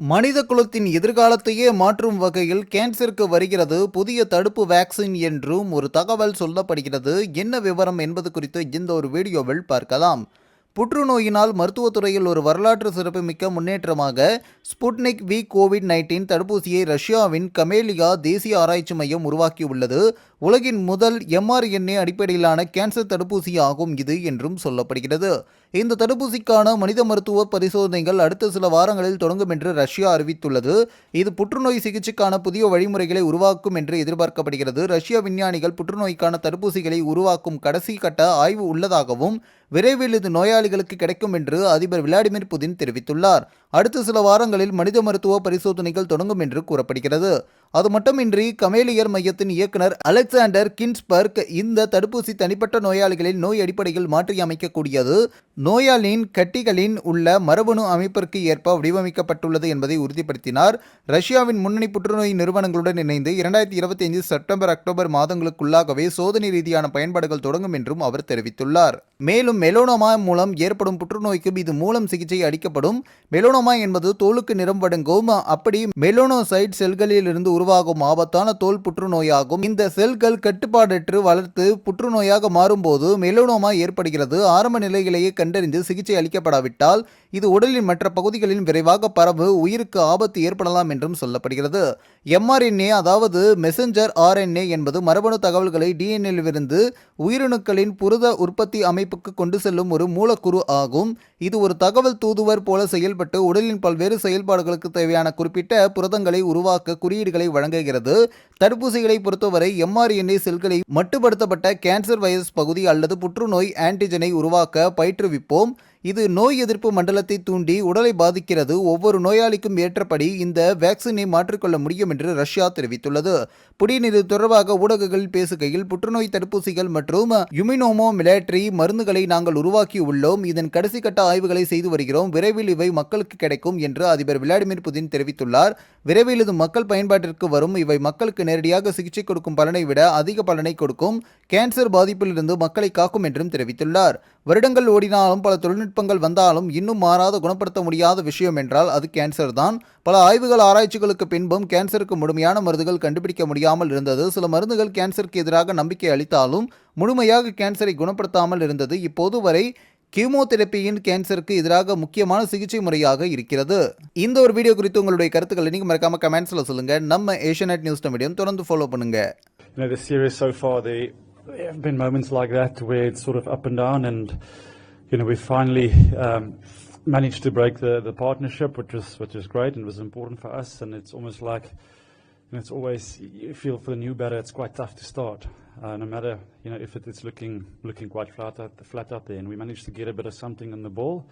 மனித குலத்தின் எதிர்காலத்தையே மாற்றும் வகையில் கேன்சருக்கு வருகிறது புதிய தடுப்பு வேக்சின் என்றும் ஒரு தகவல் சொல்லப்படுகிறது. என்ன விவரம் என்பது குறித்து இந்த ஒரு வீடியோவில் பார்க்கலாம். புற்றுநோயினால் மருத்துவத்துறையில் ஒரு வரலாற்று சிறப்புமிக்க முன்னேற்றமாக ஸ்புட்னிக் வி கோவிட் நைன்டீன் தடுப்பூசியை ரஷ்யாவின் கமேலியா தேசிய ஆராய்ச்சி மையம் உருவாக்கியுள்ளது. உலகின் முதல் எம்ஆர்என்ஏ அடிப்படையிலான கேன்சர் தடுப்பூசி ஆகும் இது என்றும் சொல்லப்படுகிறது. இந்த தடுப்பூசிக்கான மனித மருத்துவ பரிசோதனைகள் அடுத்த சில வாரங்களில் தொடங்கும் என்று ரஷ்யா அறிவித்துள்ளது. இது புற்றுநோய் சிகிச்சைக்கான புதிய வழிமுறைகளை உருவாக்கும் என்று எதிர்பார்க்கப்படுகிறது. ரஷ்ய விஞ்ஞானிகள் புற்றுநோய்க்கான தடுப்பூசிகளை உருவாக்கும் கடைசி கட்ட ஆய்வு உள்ளதாகவும் விரைவில் இது நோயாளிகளுக்கு கிடைக்கும் என்று அதிபர் விளாடிமிர் புதின் தெரிவித்துள்ளார். அடுத்த சில வாரங்களில் மனித மருத்துவ பரிசோதனைகள் தொடங்கும் என்று கூறப்படுகிறது. அது மட்டுமின்றி கமேலியர் மையத்தின் இயக்குனர் அலெக்சாண்டர் கின்ஸ்பர்க் இந்த தடுப்பூசி தனிப்பட்ட நோயாளிகளில் நோய் அடிப்படையில் மாற்றியமைக்கக்கூடியது நோயாளியின் கட்டிகளின் உள்ள மரபணு அமைப்பிற்கு ஏற்ப வடிவமைக்கப்பட்டுள்ளது என்பதை உறுதிப்படுத்தினார். ரஷ்யாவின் முன்னணி புற்றுநோய் நிறுவனங்களுடன் இணைந்து இரண்டாயிரத்தி இருபத்தி ஐந்து செப்டம்பர் அக்டோபர் மாதங்களுக்குள்ளாகவே சோதனை ரீதியான பயன்பாடுகள் தொடங்கும் என்றும் அவர் தெரிவித்துள்ளார். மேலும் மெலோனோமா மூலம் ஏற்படும் புற்றுநோய்க்கு இது மூலம் சிகிச்சை அளிக்கப்படும். மெலோனோமா என்பது தோலுக்கு நிறம் வழங்கும். அப்படி மெலோனோசைட் செல்களில் இருந்து உருவாகும் ஆபத்தான தோல் புற்றுநோயாகும். இந்த செல்கள் கட்டுப்பாடற்று வளர்த்து புற்றுநோயாக மாறும்போது மெலோனோமா ஏற்படுகிறது. ஆரம்ப நிலையிலேயே கண்டறிந்து சிகிச்சை அளிக்கப்படாவிட்டால் இது உடலின் மற்ற பகுதிகளின் விரைவாக பரவு உயிருக்கு ஆபத்து ஏற்படலாம் என்றும் சொல்லப்படுகிறது. எம்ஆர்என்ஏ அதாவது மெசஞ்சர் ஆர்என்ஏ என்பது மரபணு தகவல்களை டிஎன்ஏவிலிருந்து உயிரணுக்களின் புரத உற்பத்தி அமைப்புக்கு கொண்டு செல்லும் ஒரு மூலக்கூறு ஆகும். இது ஒரு தகவல் தூதுவர் போல செயல்பட்டு உடலின் பல்வேறு செயல்பாடுகளுக்கு தேவையான குறிப்பிட்ட புரதங்களை உருவாக்க குறியீடுகளை வழங்குகிறது. தடுப்பூசிகளை பொறுத்தவரை எம்ஆர்என்ஏ செல்களை மட்டுப்படுத்தப்பட்ட கேன்சர் வைரஸ் பகுதி அல்லது புற்றுநோய் ஆன்டிஜனை உருவாக்க பயிற்றுவிப்போம். இது நோய் எதிர்ப்பு மண்டலத்தை தூண்டி உடலை பாதிக்கிறது. ஒவ்வொரு நோயாளிக்கும் ஏற்றபடி இந்த வேக்சினை மாற்றிக்கொள்ள முடியும் என்று ரஷ்யா தெரிவித்துள்ளது. புடின் இது தொடர்பாக ஊடகங்களில் பேசுகையில் புற்றுநோய் தடுப்பூசிகள் மற்றும் யுமினோமோ மிலேட்ரி மருந்துகளை நாங்கள் உருவாக்கியுள்ளோம். இதன் கடைசி கட்ட ஆய்வுகளை செய்து வருகிறோம். விரைவில் இவை மக்களுக்கு கிடைக்கும் என்று அதிபர் விளாடிமிர் புதின் தெரிவித்துள்ளார். விரைவில் இது மக்கள் பயன்பாட்டிற்கு வரும். இவை மக்களுக்கு நேரடியாக சிகிச்சை கொடுக்கும் பலனை விட அதிக பலனை கொடுக்கும். கேன்சர் பாதிப்பிலிருந்து மக்களை காக்கும் என்றும் தெரிவித்துள்ளார். வருடங்கள் ஓடினாலும் பல தொழில்நுட்ப தொழில்நுட்பங்கள் வந்தாலும் இன்னும் மாறாத குணப்படுத்த முடியாத விஷயம் என்றால் அது கேன்சர் தான். பல ஆய்வுகள் ஆராய்ச்சிகளுக்கு பின்பும் கேன்சருக்கு முழுமையான மருந்துகள் கண்டுபிடிக்க முடியாமல் இருந்தது. சில மருந்துகள் கேன்சருக்கு எதிராக நம்பிக்கை அளித்தாலும் முழுமையாக கேன்சரை குணப்படுத்தாமல் இருந்தது. இப்போது வரை கீமோதெரப்பியின் கேன்சருக்கு எதிராக முக்கியமான சிகிச்சை முறையாக இருக்கிறது. இந்த ஒரு வீடியோ குறித்து உங்களுடைய கருத்துக்களை நீங்க மறக்காம கமெண்ட்ஸில் சொல்லுங்க. நம்ம ஏஷியநெட் நியூஸ் மீடியம் தொடர்ந்து ஃபாலோ பண்ணுங்க. There have been moments like that where it's sort of up and down, and you know, we finally um, managed to break the, the partnership, which was which was great and was important for us. And it's almost like, you know, it's always you feel for the new batter, it's quite tough to start, uh, no matter you know if it, it's looking looking quite flat out flat out there. And we managed to get a bit of something on the ball.